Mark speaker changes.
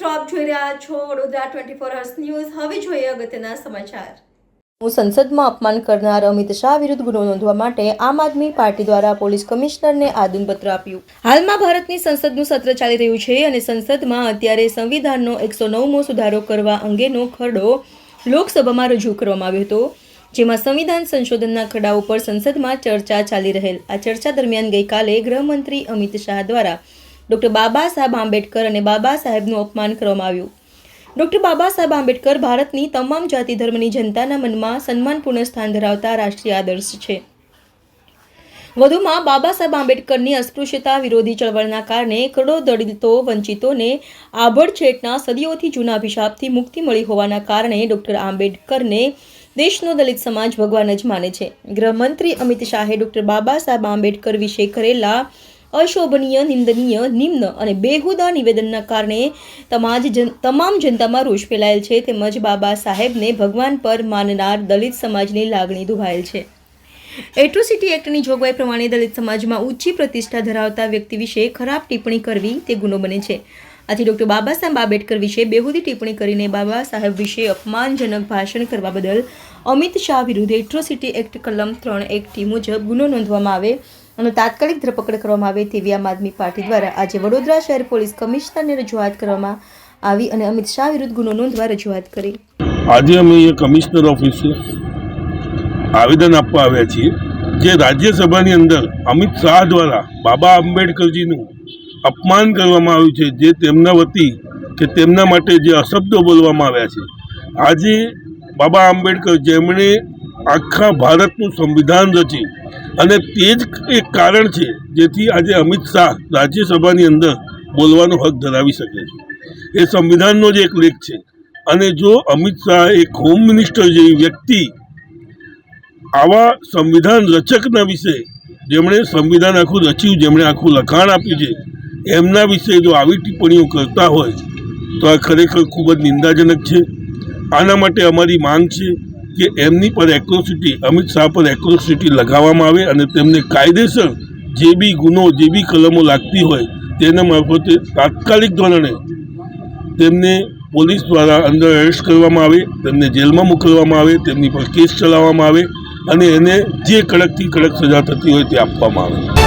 Speaker 1: આપ જોઈ રહ્યા છો Vadodara twenty four hours news. હવે જોઈએ અગત્યના સમાચાર.
Speaker 2: હું સંસદમાં અપમાન કરનાર અમિત શાહ વિરુદ્ધ ગુનો નોંધવા માટે આમ આદમી પાર્ટી દ્વારા પોલીસ કમિશનરને આદનપત્ર આપ્યું. હાલમાં ભારતની સંસદનું સત્ર ચાલી રહ્યું છે અને સંસદમાં અત્યારે સંવિધાનનો એકસો નવમો સુધારો કરવા અંગેનો ખરડો લોકસભામાં રજૂ કરવામાં આવ્યો હતો જેમાં સંવિધાન સંશોધનના ખરડા ઉપર સંસદમાં ચર્ચા ચાલી રહેલ. આ ચર્ચા દરમિયાન ગઈકાલે ગૃહમંત્રી અમિત શાહ દ્વારા ડોક્ટર બાબા સાહેબ આંબેડકર અને બાબા સાહેબનું અપમાન કરવામાં આવ્યું. ડૉક્ટર બાબા સાહેબ આંબેડકર ભારતની તમામ જાતિ ધર્મની જનતાના મનમાં સન્માનપૂર્ણ સ્થાન ધરાવતા રાષ્ટ્રીય આદર્શ છે. વધુમાં બાબા સાહેબ આંબેડકરની અસ્પૃશ્યતા વિરોધી ચળવળના કારણે કરોડો દલિતો, વંચિતોને આભડછેટના સદીઓથી જૂના અભિશાપથી મુક્તિ મળી હોવાના કારણે ડૉક્ટર આંબેડકરને દેશનો દલિત સમાજ ભગવાન જ માને છે. ગૃહમંત્રી અમિત શાહે ડૉક્ટર બાબા સાહેબ આંબેડકર વિશે કરેલા અશોભનીય, નિંદનીય, નિમ્ન અને બેહુદા નિવેદનના કારણે તમાજ તમામ જનતામાં રોષ ફેલાયેલ છે તેમજ બાબા સાહેબને ભગવાન પર માનનાર દલિત સમાજની લાગણી દુભાયેલ છે. એટ્રોસિટી એક્ટની જોગવાઈ પ્રમાણે દલિત સમાજમાં ઊંચી પ્રતિષ્ઠા ધરાવતા વ્યક્તિ વિશે ખરાબ ટિપ્પણી કરવી તે ગુનો બને છે. આથી ડોક્ટર બાબા સાહેબ આંબેડકર વિશે બેહુદી ટિપ્પણી કરીને બાબા સાહેબ વિશે અપમાનજનક ભાષણ કરવા બદલ અમિત શાહ વિરુદ્ધ એટ્રોસિટી એક્ટ કલમ ત્રણ એકટી મુજબ ગુનો નોંધવામાં આવે અને તાત્કાલિક ધરપકડ કરવામાં આવે તેવી આમ આદમી પાર્ટી દ્વારા આજે વડોદરા શહેર પોલીસ કમિશનરને રજૂઆત કરવામાં આવી અને અમિત શાહ વિરુદ્ધ ગુનો નોંધવા રજૂઆત કરી.
Speaker 3: આજે અમે એ કમિશનર ઓફિસે આવેદન આપવા આવ્યા છીએ જે રાજ્યસભાની અંદર અમિત શાહ દ્વારા બાબા આંબેડકરજીનું અપમાન કરવામાં આવ્યું છે, જે તેમના વતી કે તેમના માટે જે અશબ્દો બોલવામાં આવ્યા છે. આજે બાબા આંબેડકર જેમણે આખા ભારતનું સંવિધાન રચી. અને તે જ એક કારણ છે, જેથી આજે અમિત શાહ રાજ્યસભાની અંદર બોલવાનો હક ધરાવી શકે છે. એ સંવિધાનનો જ એક લેખ છે. અને જો અમિત શાહ એક હોમ મિનિસ્ટર જેવી વ્યક્તિ આવા સંવિધાન રચકના વિશે જેમણે સંવિધાન આખું રચ્યું, જેમણે આખું લખાણ આપ્યું છે, એમના વિશે જો આવી ટિપ્પણીઓ કરતા હોય, તો આ ખરેખર ખૂબ જ નિંદાજનક છે. આના માટે અમારી માંગ છે કે એમની પર એક્રોસિટી અમિત શાહ પર એક્રોસિટી લગાવવામાં આવે અને તેમને કાયદેસર જે બી ગુનો, જે બી કલમો લાગતી હોય તેના મારફતે તાત્કાલિક ધોરણે તેમને પોલીસ દ્વારા અંદર એરેસ્ટ કરવામાં આવે, તેમને જેલમાં મોકલવામાં આવે, તેમની પર કેસ ચલાવવામાં આવે અને એને જે કડકથી કડક સજા થતી હોય તે આપવામાં આવે.